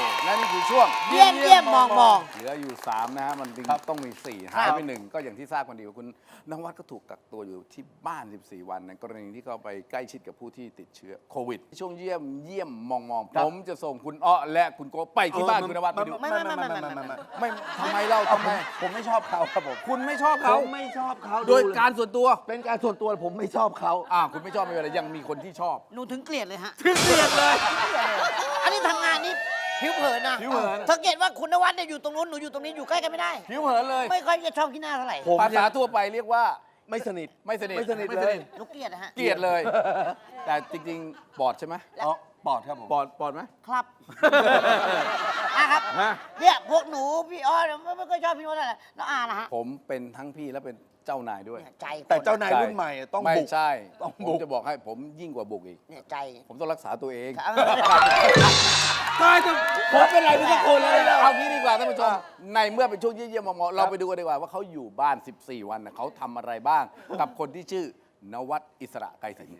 ว์ และนี่คือช่วงเยี่ยมเยี่ยมมองมอง เหลืออยู่ 3 นะฮะ มันจริงครับต้องมี4ครับหายไปหนึ่งก็อย่างที่ทราบกันดีว่าคุณนวัดก็ถูกกักตัวอยู่ที่บ้าน 14 วันในกรณีที่เขาไปใกล้ชิดกับผู้ที่ติดเชื้อโควิด ช่วงเยี่ยมเยี่ยมมองมองผมจะส่งคุณอ้อและคุณโกไปที่บ้านคุณนวัดไปดูไม่ไม่ไม่ไม่ไม่ไม่ไม่ไม่ทำไมเล่าทำไมผมไม่ชอบเขาครับผมคุณไม่ชอบผเขามไม่ชอบเขาโดยเลยการส่วนตัวเป็นการส่วนตัวผมไม่ชอบเขาอ่าคุณไม่ชอบไม่เป็นไรยังมีคนที่ชอบหนูถึงเกลียดเลยฮะถึงเกลียดเลย อันนี้ทำงานนี่ ผิวเผินนะผิวเผิน สังเกตว่าคุณนวัดเนี่ยอยู่ตรงนู้นหนูอยู่ตรงนี้อยู่ใกล้กันไม่ได้ ผิวเผินเลย ไม่ค่อยจะชอบขี้หน้าเท่าไหร่ผมภาษาทั่วไปเรียกว่าไม่สนิท ไม่สนิทไม่สนิทไม่เลย หนูเกลียดนะฮะ เกลียดเลย แต่จริงๆปอดใช่ไหม อ๋อ ปอดครับผม ปอดปอดไหม ครับอะครับ ฮะ เนี่ยพวกหนูพี่อ้อเนี่ยไม่ไม่ค่อยชอบพี่โน้ตอะไรแล้วอาล่ะฮะ ผมเป็นทั้งพี่และเป็นเจ้านายด้วยเนี่ยใจคนแต่เจ้านายรุ่นใหม่ต้องไม่บุกใช่ต้องผบุมกจะบอกให้ผมยิ่งกว่าบุกอีก เนี่ยใจ ผมต้องรักษาตัวเองครับ ตายจะผมเป็นไรไม่ทุกคนเลยเอางี้ดีกว่าท่านผู้ชมในเมื่อเป็นช่วงเยี่ยมๆมองๆเราไปดูกันดีกว่าว่าเขาอยู่บ้าน 14 วันน่ะเขาทำอะไรบ้าง กับคนที่ชื่อนวัดอิสระไกรสิง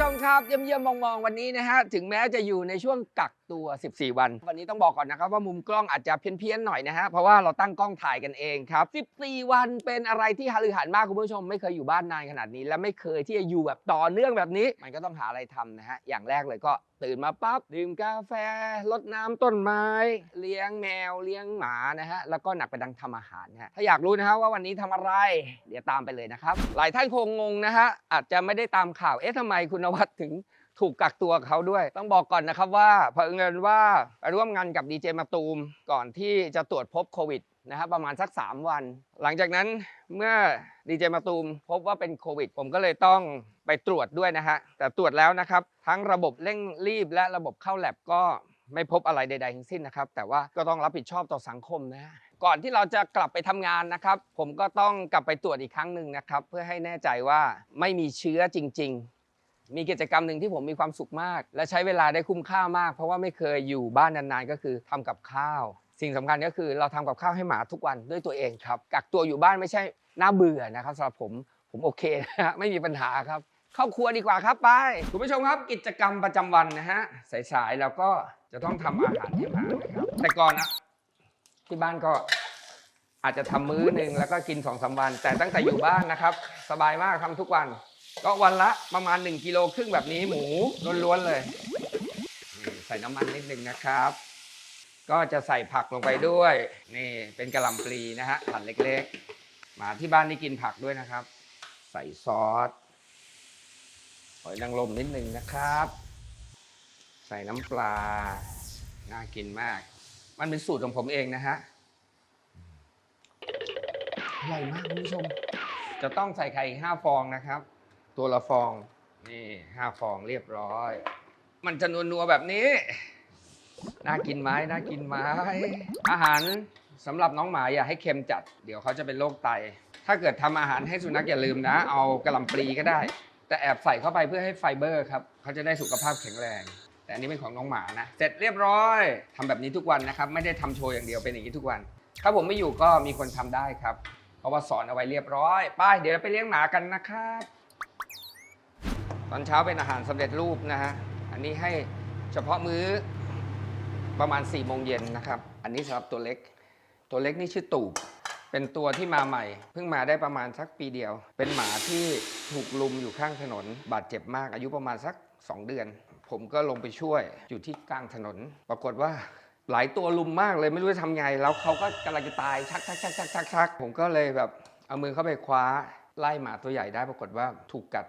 ผู้ชมครับเยี่ยมๆมองๆวันนี้นะฮะถึงแม้จะอยู่ในช่วงกักตัว 14 วัน วันนี้ต้องบอกก่อนนะครับว่ามุมกล้องอาจจะเพี้ยนๆหน่อยนะฮะเพราะว่าเราตั้งกล้องถ่ายกันเองครับ 14 วันเป็นอะไรที่ฮาลือหันมากคุณผู้ชม ไม่เคยอยู่บ้านนานขนาดนี้ และไม่เคยที่จะอยู่แบบต่อเนื่องแบบนี้ มันก็ต้องหาอะไรทำนะฮะอย่างแรกเลยก็ ตื่นมาปั๊บดื่มกาแฟรดน้ำต้นไม้ เลี้ยงแมวเลี้ยงหมานะฮะแล้วก็หนักไปดังทำอาหารนะฮะถ้าอยากรู้นะฮะว่าวันนี้ทำอะไร เดี๋ยวตามไปเลยนะครับ หลายท่านคงงงนะฮะอาจจะไม่ได้ตามข่าวเอ๊ะทำไมคุณนวัดถึงถูกกักตัวเขาด้วย ต้องบอกก่อนนะครับว่าเผอิญว่าร่วมงานกับดีเจมาตูมก่อนที่จะตรวจพบโควิด นะครับประมาณสัก 3 วัน หลังจากนั้นเมื่อดีเจมาตูมพบว่าเป็นโควิด ผมก็เลยต้องไปตรวจด้วยนะฮะแต่ตรวจแล้วนะครับ ทั้งระบบเร่งรีบและระบบเข้าแลบก็ไม่พบอะไรใด ๆ ทั้งสิ้นนะครับ แต่ว่าก็ต้องรับผิดชอบต่อสังคมนะฮะก่อนที่เราจะกลับไปทำงานนะครับ ผมก็ต้องกลับไปตรวจอีกครั้งหนึ่งนะครับ เพื่อให้แน่ใจว่าไม่มีเชื้อจริง ๆ มีกิจกรรมหนึ่งที่ผมมีความสุขมาก และใช้เวลาได้คุ้มค่ามาก เพราะว่าไม่เคยอยู่บ้านนานๆ ก็คือทำกับข้าว สิ่งสำคัญก็คือเราทำกับข้าวให้หมาทุกวันด้วยตัวเองครับ กักตัวอยู่บ้านไม่ใช่น่าเบื่อนะครับสำหรับผมผมโอเคนะฮะไม่มีปัญหาครับ เข้าครัวดีกว่าครับไปคุณผู้ชมครับกิจกรรมประจำวันนะฮะสายๆเราก็จะต้องทำอาหารให้หมานะครับแต่ก่อนอะที่บ้านก็อาจจะทำมื้อหนึ่งแล้วก็กิน2องสาวัน แต่ตั้งแต่อยู่บ้านนะครับ สบายมากทำทุกวัน ก็วันละประมาณ1กิโลครึ่งแบบนี้หมูล้วนๆเลย ใส่น้ำมันนิดนึงนะครับ ก็จะใส่ผักลงไปด้วย นี่เป็นกระหล่ำปลีนะฮะหั่นเล็กๆ หมาที่บ้านนี่กินผักด้วยนะครับ ใส่ซอสหอยนางรมนิดนึงนะครับ ใส่น้ำปลา น่ากินมาก มันเป็นสูตรของผมเองนะฮะอร่อยมากคุณผู้ชม จะต้องใส่ไข่อีกห้าฟองนะครับ ตัวละฟอง นี่ห้าฟองเรียบร้อย มันจะนัวๆแบบนี้ น่ากินไหมน่ากินไหมอาหารสำหรับน้องหมาอย่าให้เค็มจัด เดี๋ยวเขาจะเป็นโรคไต ถ้าเกิดทำอาหารให้สุนัขอย่าลืมนะ เอากระหล่ำปลีก็ได้ แต่แอบใส่เข้าไปเพื่อให้ไฟเบอร์ครับเขาจะได้สุขภาพแข็งแรง แต่อันนี้เป็นของน้องหมานะ เสร็จเรียบร้อยทำแบบนี้ทุกวันนะครับ ไม่ได้ทำโชว์อย่างเดียวเป็นอย่างนี้ทุกวัน ถ้าผมไม่อยู่ก็มีคนทำได้ครับ เพราะว่าสอนเอาไว้เรียบร้อยไปเดี๋ยวเราไปเลี้ยงหมากันนะครับ ตอนเช้าเป็นอาหารสำเร็จรูปนะฮะอันนี้ให้เฉพาะมื้อ ประมาณ4ี่โมงเย็นนะครับ อันนี้สำหรับตัวเล็ก ตัวเล็กนี่ชื่อตูบ เป็นตัวที่มาใหม่ เพิ่งมาได้ประมาณสักปีเดียว เป็นหมาที่ถูกลุมอยู่ข้างถนน บาดเจ็บมาก อายุประมาณสัก 2 เดือน ผมก็ลงไปช่วยอยู่ที่กลางถนน ปรากฏว่าหลายตัวลุมมากเลยไม่รู้จะทำไง แล้วเขาก็กำลังจะตายชักชักชักชักชักชักผมก็เลยแบบเอามือเข้าไปคว้าไล่หมาตัวใหญ่ได้ปรากฏว่าถูกกัด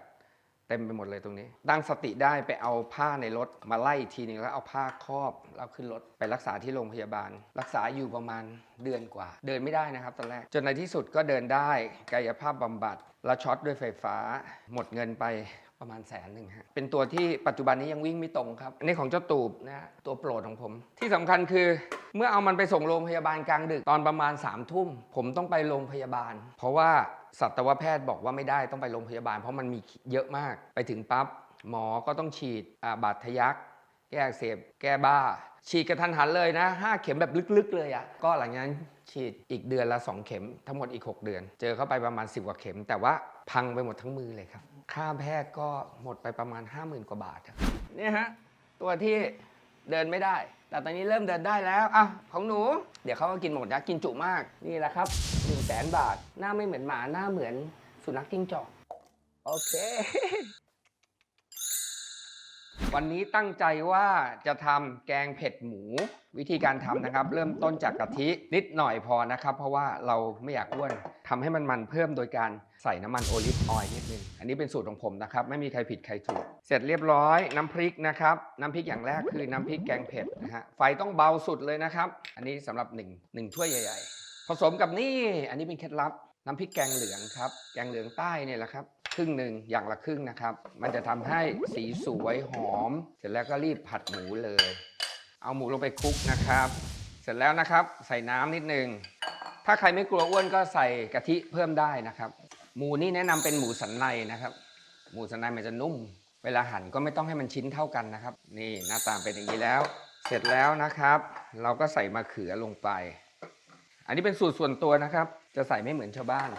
เต็มไปหมดเลยตรงนี้ ตั้งสติได้ไปเอาผ้าในรถมาไล่ทีนึงแล้วเอาผ้าครอบแล้วขึ้นรถไปรักษาที่โรงพยาบาล รักษาอยู่ประมาณเดือนกว่า เดินไม่ได้นะครับตอนแรกจนในที่สุดก็เดินได้กายภาพบำบัด แล้วช็อตด้วยไฟฟ้า หมดเงินไปประมาณแสนหนึ่งฮะเป็นตัวที่ปัจจุบันนี้ยังวิ่งไม่ตรงครับอันนี้ของเจ้าตูบนะตัวโปรดของผม ที่สำคัญคือ เมื่อเอามันไปส่งโรงพยาบาลกลางดึกตอนประมาณ3ามทุ่มผมต้องไปโรงพยาบาล เพราะว่า สัตวแพทย์บอกว่าไม่ได้ต้องไปโรงพยาบาล เพราะมันมีเยอะมาก ไปถึงปั๊บหมอก็ต้องฉีดบาดทะยัก แก้อักเสบแก้บ้า ฉีดกระทันหันเลยนะห้าเข็มแบบลึกๆเลยอะ่ะก็หลังจากนั้นฉีดอีกเดือนละ 2 เข็มทั้งหมดอีก 6 เดือน เจอเข้าไปประมาณ 10กว่าเข็ม แต่ว่าพังไปหมดทั้งมือเลยครับ ค่าแพทย์ก็หมดไปประมาณ 50,000 กว่าบาทเนี่ยฮะตัวที่เดินไม่ได้ แต่ตอนนี้เริ่มเดินได้แล้วอะของหนู เดี๋ยวเขาก็กินหมดนะกินจุมากนี่แหละครับ นึ่งแสนบาท หน้าไม่เหมือนหมาหน้าเหมือนสุนัขจิ้งจอก โอเค วันนี้ตั้งใจว่าจะทำแกงเผ็ดหมู วิธีการทำนะครับ เริ่มต้นจากกะทินิดหน่อยพอนะครับ เพราะว่าเราไม่อยากอ้วนทำให้มันมันเพิ่มโดยการใส่น้ำมันโอลิฟออยล์นิดนึง อันนี้เป็นสูตรของผมนะครับ ไม่มีใครผิดใครถูก เสร็จเรียบร้อยน้ำพริกนะครับ น้ำพริกอย่างแรกคือน้ำพริกแกงเผ็ดนะฮะ ไฟต้องเบาสุดเลยนะครับ อันนี้สำหรับหนึ่งหนึ่งถ้วยใหญ่ ๆ ผสมกับนี่อันนี้เป็นเคล็ดลับน้ำพริกแกงเหลืองครับ แกงเหลืองใต้เนี่ยแหละครับ ครึ่งหนึ่งอย่างละครึ่งนะครับ มันจะทำให้สีสวยหอม เสร็จแล้วก็รีบผัดหมูเลย เอาหมูลงไปคลุกนะครับ เสร็จแล้วนะครับ ใส่น้ำนิดนึง ถ้าใครไม่กลัวอ้วนก็ใส่กะทิเพิ่มได้นะครับ หมูนี่แนะนำเป็นหมูสันในนะครับ หมูสันในมันจะนุ่ม เวลาหั่นก็ไม่ต้องให้มันชิ้นเท่ากันนะครับ นี่หน้าตาเป็นอย่างนี้แล้ว เสร็จแล้วนะครับ เราก็ใส่มะเขือลงไป อันนี้เป็นสูตรส่วนตัวนะครับ จะใส่ไม่เหมือนชาวบ้าน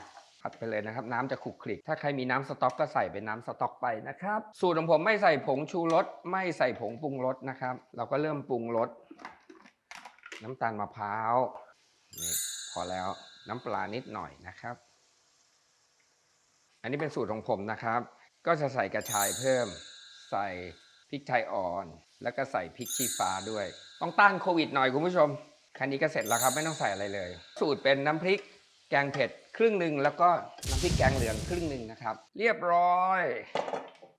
ผัดไปเลยนะครับ น้ำจะขลุกคลิก ถ้าใครมีน้ำสต๊อกก็ใส่เป็นน้ำสต๊อกไปนะครับ สูตรของผมไม่ใส่ผงชูรสไม่ใส่ผงปรุงรสนะครับ เราก็เริ่มปรุงรสน้ำตาลมะพร้าวนี่พอแล้วน้ำปลานิดหน่อยนะครับ อันนี้เป็นสูตรของผมนะครับ ก็จะใส่กระชายเพิ่ม ใส่พริกไทยอ่อน แล้วก็ใส่พริกชี้ฟ้าด้วย ต้องต้านโควิดหน่อยคุณผู้ชม คันนี้ก็เสร็จแล้วครับไม่ต้องใส่อะไรเลย สูตรเป็นน้ำพริกแกงเผ็ดครึ่งหนึ่งแล้วก็น้ำพริกแกงเหลืองครึ่งหนึ่งนะครับ เรียบร้อย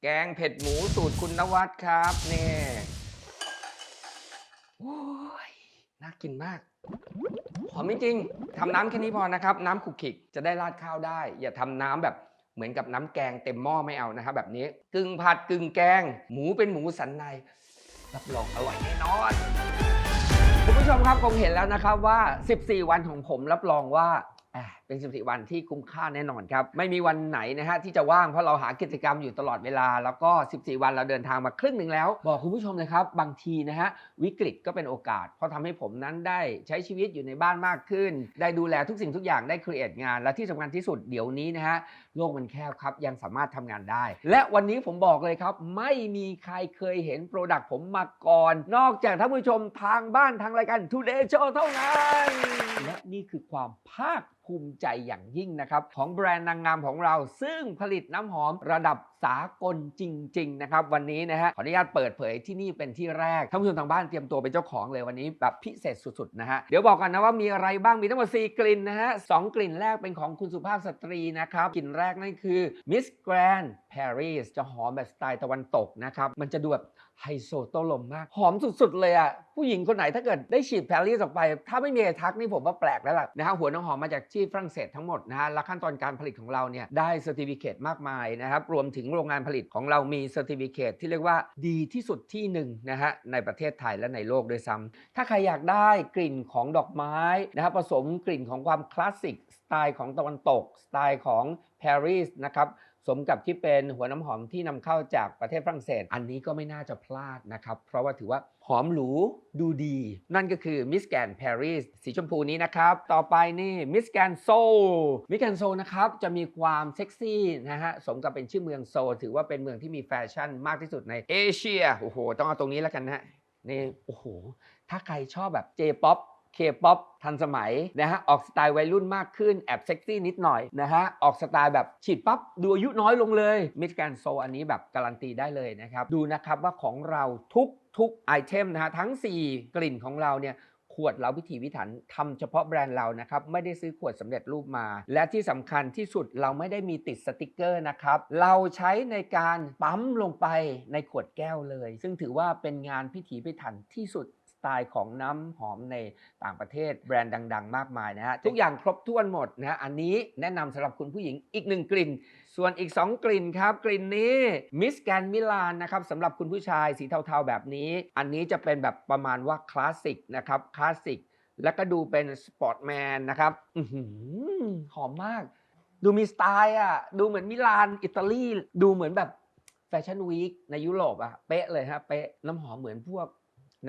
แกงเผ็ดหมูสูตรคุณนวัดครับนี่โอ้ยน่ากินมากหอมจริงๆทำน้ำแค่นี้พอนะครับ น้ำขุกขิกจะได้ราดข้าวได้ อย่าทำน้ำแบบเหมือนกับน้ำแกงเต็มหม้อไม่เอานะครับ แบบนี้กึ่งผัดกึ่งแกง หมูเป็นหมูสันในรับรองอร่อยแน่นอน คุณผู้ชมครับคงเห็นแล้วนะครับว่า 14 วันของผมรับรองว่า เป็น14วันที่คุ้มค่าแน่นอนครับ ไม่มีวันไหนนะฮะที่จะว่างเพราะเราหากิจกรรมอยู่ตลอดเวลา แล้วก็ 14 วันเราเดินทางมาครึ่งหนึ่งแล้ว บอกคุณผู้ชมเลยครับ บางทีนะฮะวิกฤตก็เป็นโอกาส เพราะทำให้ผมนั้นได้ใช้ชีวิตอยู่ในบ้านมากขึ้น ได้ดูแลทุกสิ่งทุกอย่างได้ครีเอทงาน และที่สำคัญที่สุดเดี๋ยวนี้นะฮะโลกมันแคบครับยังสามารถทำงานได้ และวันนี้ผมบอกเลยครับ ไม่มีใครเคยเห็นโปรดักต์ผมมาก่อน นอกจากท่านผู้ชมทางบ้านทางรายการ Today Show เท่านั้นและนี่คือความภาค ภูมิใจอย่างยิ่งนะครับ ของแบรนด์นางงามของเรา ซึ่งผลิตน้ำหอมระดับสากลจริง ๆ นะครับ วันนี้นะฮะขออนุญาตเปิดเผยที่นี่เป็นที่แรกท่านผู้ชมทางบ้านเตรียมตัวเป็นเจ้าของเลยวันนี้แบบพิเศษสุดๆนะฮะเดี๋ยวบอกกันนะว่ามีอะไรบ้างมีทั้งหมด4กลิ่นนะฮะสองกลิ่นแรกเป็นของคุณสุภาพสตรีนะครับกลิ่นแรกนั่นคือ Miss Grand Paris จะหอมแบบสไตล์ตะวันตกนะครับมันจะดูแบบไฮโซโตลมมาก หอมสุดๆ เลยอะ ผู้หญิงคนไหนถ้าเกิดได้ฉีดแพรรี่ออกไป ถ้าไม่มีทักนี่ผมว่าแปลกแล้วล่ะนะฮะหัวน้ำหอมมาจากที่ฝรั่งเศสทั้งหมดนะฮะและขั้นตอนการผลิตของเราเนี่ยได้เซอร์ติฟิเคตมากมายนะครับรวมถึงโรงงานผลิตของเรามีเซอร์ติฟิเคตที่เรียกว่าดีที่สุดที่หนึ่งนะฮะในประเทศไทยและในโลกด้วยซ้ำถ้าใครอยากได้กลิ่นของดอกไม้นะครับผสมกลิ่นของความคลาสสิกสไตล์ของตะวันตก สไตล์ของปารีสนะครับ สมกับที่เป็นหัวน้ำหอมที่นำเข้าจากประเทศฝรั่งเศส อันนี้ก็ไม่น่าจะพลาดนะครับ เพราะว่าถือว่าหอมหรูดูดี นั่นก็คือ Miss Grand Paris สีชมพูนี้นะครับ ต่อไปนี่ Miss Grand Seoul Miss Grand Seoul นะครับ จะมีความเซ็กซี่นะฮะ สมกับเป็นชื่อเมืองโซลถือว่าเป็นเมืองที่มีแฟชั่นมากที่สุดในเอเชียโอ้โห ต้องเอาตรงนี้แล้วกันนะนี่โอ้โหถ้าใครชอบแบบ J-POP เคป๊อปทันสมัยนะฮะออกสไตล์วัยรุ่นมากขึ้นแอบเซ็กซี่นิดหน่อยนะฮะออกสไตล์แบบฉีดปั๊บดูอายุน้อยลงเลยมิสแกนโซอันนี้แบบการันตีได้เลยนะครับดูนะครับว่าของเราทุกทุกไอเทมนะฮะทั้ง 4 กลิ่นของเราเนี่ยขวดเราพิถีพิถันทำเฉพาะแบรนด์เรานะครับไม่ได้ซื้อขวดสำเร็จรูปมา และที่สำคัญที่สุดเราไม่ได้มีติดสติกเกอร์นะครับเราใช้ในการปั๊มลงไปในขวดแก้วเลย ซึ่งถือว่าเป็นงานพิถีพิถันที่สุด ไตล์ของน้ำหอมในต่างประเทศแบรนด์ดัง ๆ มากมายนะฮะทุกอย่างครบถ้วนหมดนะฮะอันนี้แนะนำสำหรับคุณผู้หญิงอีกหนึ่งกลิ่น ส่วนอีก 2 กลิ่นครับ กลิ่นนี้มิสแกนมิลานนะครับสำหรับคุณผู้ชายสีเทาๆแบบนี้ อันนี้จะเป็นแบบประมาณว่าคลาสสิกนะครับคลาสสิกแล้วก็ดูเป็นสปอร์ตแมนนะครับอื้อหือหอมมาก ดูมีสไตล์อะ ดูเหมือนมิลาน อิตาลี ดูเหมือนแบบแฟชั่นวีคในยุโรปอะ เป๊ะเลยฮะ เป๊ะ น้ำหอมเหมือนพวก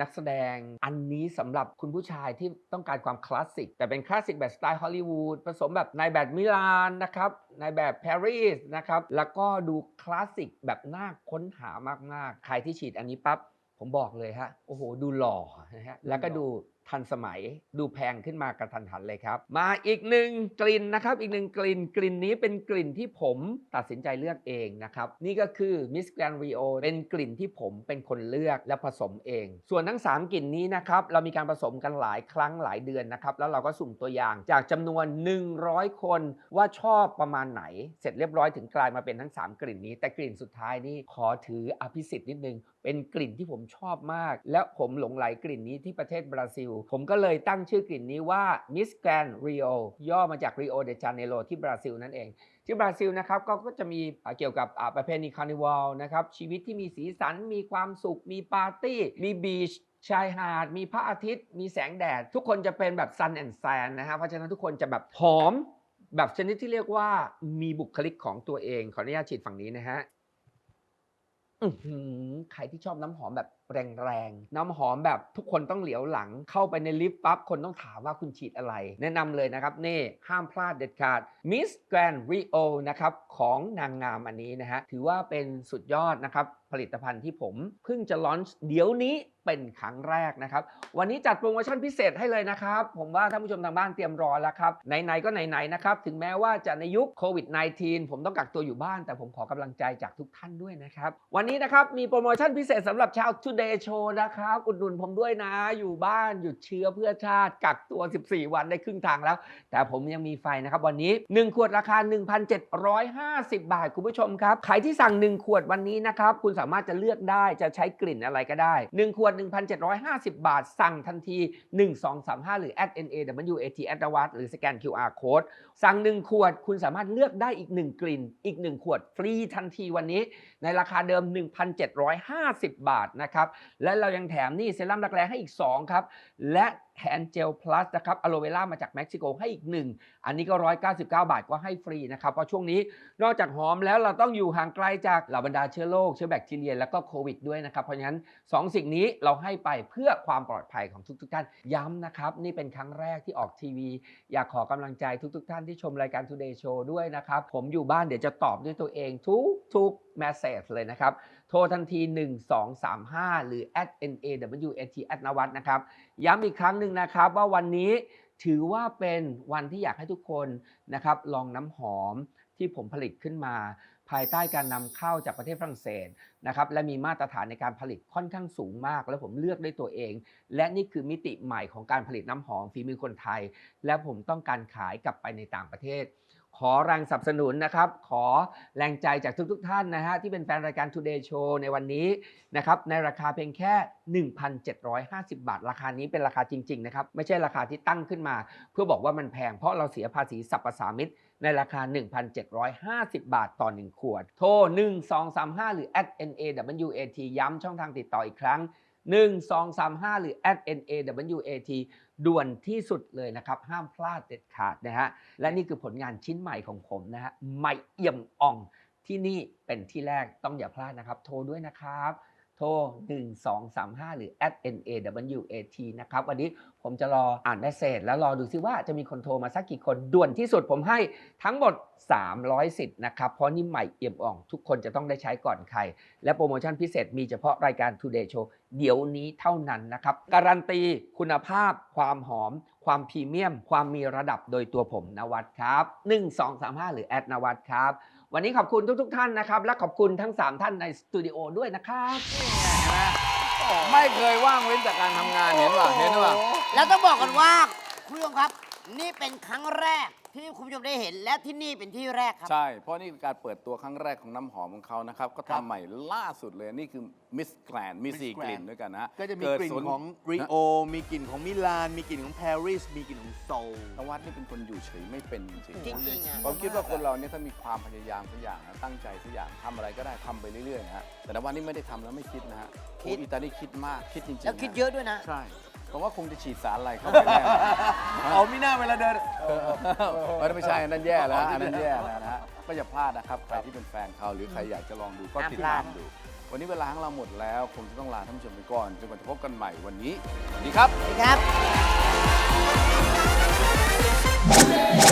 นักแสดง อันนี้สำหรับคุณผู้ชายที่ต้องการความคลาสสิก แต่เป็นคลาสสิกแบบสไตล์ฮอลลีวูดผสมแบบนายแบบมิลานนะครับนายแบบปารีสนะครับ แล้วก็ดูคลาสสิกแบบน่าค้นหามาก ๆ ใครที่ฉีดอันนี้ปั๊บผมบอกเลยฮะ โอ้โห ดูหล่อนะฮะ แล้วก็ดู ทันสมัยดูแพงขึ้นมากระทันหันเลยครับ มาอีกหนึ่งกลิ่นนะครับ อีกหนึ่งกลิ่นกลิ่นนี้เป็นกลิ่นที่ผมตัดสินใจเลือกเองนะครับ นี่ก็คือ Miss Grand Rio เป็นกลิ่นที่ผมเป็นคนเลือกและผสมเอง ส่วนทั้ง 3 กลิ่นนี้นะครับ เรามีการผสมกันหลายครั้งหลายเดือนนะครับ แล้วเราก็สุ่มตัวอย่างจากจำนวน 100 คนว่าชอบประมาณไหน เสร็จเรียบร้อยถึงกลายมาเป็นทั้ง 3 กลิ่นนี้ แต่กลิ่นสุดท้ายนี่ขอถืออภิสิทธิ์นิดนึงเป็นกลิ่นที่ผมชอบมาก และผมหลงไหลกลิ่นนี้ที่ประเทศบราซิลผมก็เลยตั้งชื่อกลิ่นนี้ว่า Miss Grand Rio ย่อมาจาก Rio de Janeiro ที่บราซิลนั่นเอง ที่บราซิลนะครับก็จะมีเกี่ยวกับประเพณีคาร์นิวัลนะครับชีวิตที่มีสีสันมีความสุข มีปาร์ตี้มีบีชชายหาด มีพระอาทิตย์ มีแสงแดด ทุกคนจะเป็นแบบ sun and sand นะฮะเพราะฉะนั้นทุกคนจะแบบหอม แบบชนิดที่เรียกว่ามีบุคลิกของตัวเอง ขออนุญาตฉีดฝั่งนี้นะฮะหือใครที่ชอบน้ำหอมแบบ แรงๆ น้ำหอมแบบทุกคนต้องเหลียวหลังเข้าไปในลิฟต์ปั๊บ คนต้องถามว่าคุณฉีดอะไร แนะนำเลยนะครับ นี่ห้ามพลาดเด็ดขาด Miss Grand Rio นะครับ ของนางงามอันนี้นะฮะ ถือว่าเป็นสุดยอดนะครับผลิตภัณฑ์ที่ผมเพิ่งจะลอนช์เดี๋ยวนี้เป็นครั้งแรกนะครับ วันนี้จัดโปรโมชั่นพิเศษให้เลยนะครับ ผมว่าท่านผู้ชมทางบ้านเตรียมรอแล้วครับ ไหนๆก็ไหนๆนะครับ ถึงแม้ว่าจะในยุคโควิด -19 ผมต้องกักตัวอยู่บ้าน แต่ผมขอกำลังใจจากทุกท่านด้วยนะครับ วันนี้นะครับมีโปรโมชั่นพิเศษสำหรับชาว Today Show นะครับ อุดหนุนผมด้วยนะ อยู่บ้านหยุดเชื้อเพื่อชาติ กักตัว 14 วันได้ครึ่งทางแล้ว แต่ผมยังมีไฟนะครับ วันนี้ 1 ขวดราคา 1,750 บาท คุณผู้ชมครับ ใครที่สั่ง 1 ขวดวันนี้นะครับ คุณสามารถจะเลือกได้จะใช้กลิ่นอะไรก็ได้ 1 ขวด 1,750 บาท สั่งทันที 1235 หรือ @nawat แอดวัตหรือสแกน QR code สั่ง 1 ขวด คุณสามารถเลือกได้อีก 1 กลิ่น อีก 1 ขวดฟรีทันทีวันนี้ ในราคาเดิม 1,750 บาทนะครับและเรายังแถมนี่เซรั่มรักแร้ให้อีก 2 ครับ และแฮนเจลพลัสนะครับอะโลเวล่ามาจากเม็กซิโกให้อีก 1 อันนี้ก็ 199 บาทก็ให้ฟรีนะครับ เพราะช่วงนี้นอกจากหอมแล้วเราต้องอยู่ห่างไกลจากเหล่าบรรดาเชื้อโรคเชื้อแบคทีเรียแล้วก็โควิดด้วยนะครับ เพราะฉะนั้น 2 สิ่งนี้เราให้ไปเพื่อความปลอดภัยของทุกๆท่านย้ำนะครับ นี่เป็นครั้งแรกที่ออกทีวี อยากขอกำลังใจทุกๆท่านที่ชมรายการ Today Show ด้วยนะครับผมอยู่บ้านเดี๋ยวจะตอบด้วยตัวเองทุกๆ message เลยนะครับ รทันที 1235 หรือ at nawat at นวัดนะครับ ย้ำอีกครั้งหนึ่งนะครับว่าวันนี้ถือว่าเป็นวันที่อยากให้ทุกคนนะครับลองน้ำหอมที่ผมผลิตขึ้นมา ภายใต้การนำเข้าจากประเทศฝรั่งเศสนะครับและมีมาตรฐานในการผลิตค่อนข้างสูงมาก และผมเลือกได้ตัวเอง และนี่คือมิติใหม่ของการผลิตน้ำหอมฝีมือคนไทย และผมต้องการขายกลับไปในต่างประเทศ ขอแรงสนับสนุนนะครับ ขอแรงใจจากทุกๆทท่านนะฮะที่เป็นแฟนรายการ Today Show ในวันนี้นะครับในราคาเพียงแค่ 1,750 บาท ราคานี้เป็นราคาจริงๆนะครับไม่ใช่ราคาที่ตั้งขึ้นมา เพื่อบอกว่ามันแพงเพราะเราเสียภาษีสรรพสามิตในราคา 1,750 บาทต่อ 1 ขวด โทร 1235 หรือ @nawat ย้ำช่องทางติดต่ออีกครั้ง 1235 หรือ ANA WAT ด่วนที่สุดเลยนะครับ ห้ามพลาดเด็ดขาดนะฮะ และนี่คือผลงานชิ้นใหม่ของผมนะฮะ ใหม่เอี่ยมอ่อง ที่นี่เป็นที่แรกต้องอย่าพลาดนะครับ โทรด้วยนะครับ โทร 1235 หรือ @nawat นะครับ วันนี้ผมจะรออ่านเมสเซจแล้วรอดูซิว่าจะมีคนโทรมาสักกี่คนด่วนที่สุดผมให้ทั้งหมด 300 สิทธิ์นะครับ เพราะนี่ใหม่เอี่ยมอ่อง ทุกคนจะต้องได้ใช้ก่อนใคร และโปรโมชั่นพิเศษมีเฉพาะรายการ Today Show เดี๋ยวนี้เท่านั้นนะครับ การันตีคุณภาพ ความหอม ความพรีเมียม ความมีระดับโดยตัวผมนวัดครับ 1235 หรือแอดนวัดครับ วันนี้ขอบคุณทุกๆท่านนะครับ และขอบคุณทั้ง 3 ท่านในสตูดิโอด้วยนะครับไม่เคยว่างเว้นจากการทำงานเห็นป่ะเห็นป่ะแล้วต้องบอกกันว่าคุณผู้ชมครับ นี่เป็นครั้งแรก ที่คุณผู้ชมได้เห็นและที่นี่เป็นที่แรกครับ ใช่ เพราะนี่คือการเปิดตัวครั้งแรกของน้ำหอมของเขานะครับ ก็ทำใหม่ล่าสุดเลย นี่คือมิสแกรนมี Miss สี่ Grand กลิ่นด้วยกันนะก็จะมีเดกลิ่นสของริโอ มีกลิ่นของมิลาน มีกลิ่นของปารีส มีกลิ่นของโซล นวัดนี่เป็นคนอยู่เฉยไม่เป็นจริงจริงๆอะ ผมคิดว่าคนเราเนี่ยถ้ามีความพยายามสักอย่างนะตั้งใจสักอย่างทำอะไรก็ได้ทำไปเรื่อยๆนะฮะแต่นวัดนี่ไม่ได้ทำแล้วไม่คิดนะฮะคิโอ้ดอิตาลีคิดมากคิดจริงๆแล้วคิดนะ เยอะด้วยนะ ใช่ ผมว่าคงจะฉีดสารอะไรเข้าไปแน่เอาไม่น่าเวลาเดิน มันไม่ใช่นั่นแย่แล้วนนั้นแย่แล้วนะก็อย่าพลาดนะครับใครที่เป็นแฟนเขาหรือใครอยากจะลองดูก็ติดตามดู วันนี้เวลาของเราหมดแล้ว คงจะต้องลาท่านผู้ชมไปก่อนจนกว่าจะพบกันใหม่วันนี้สวัสดีครับ สวัสดีครับ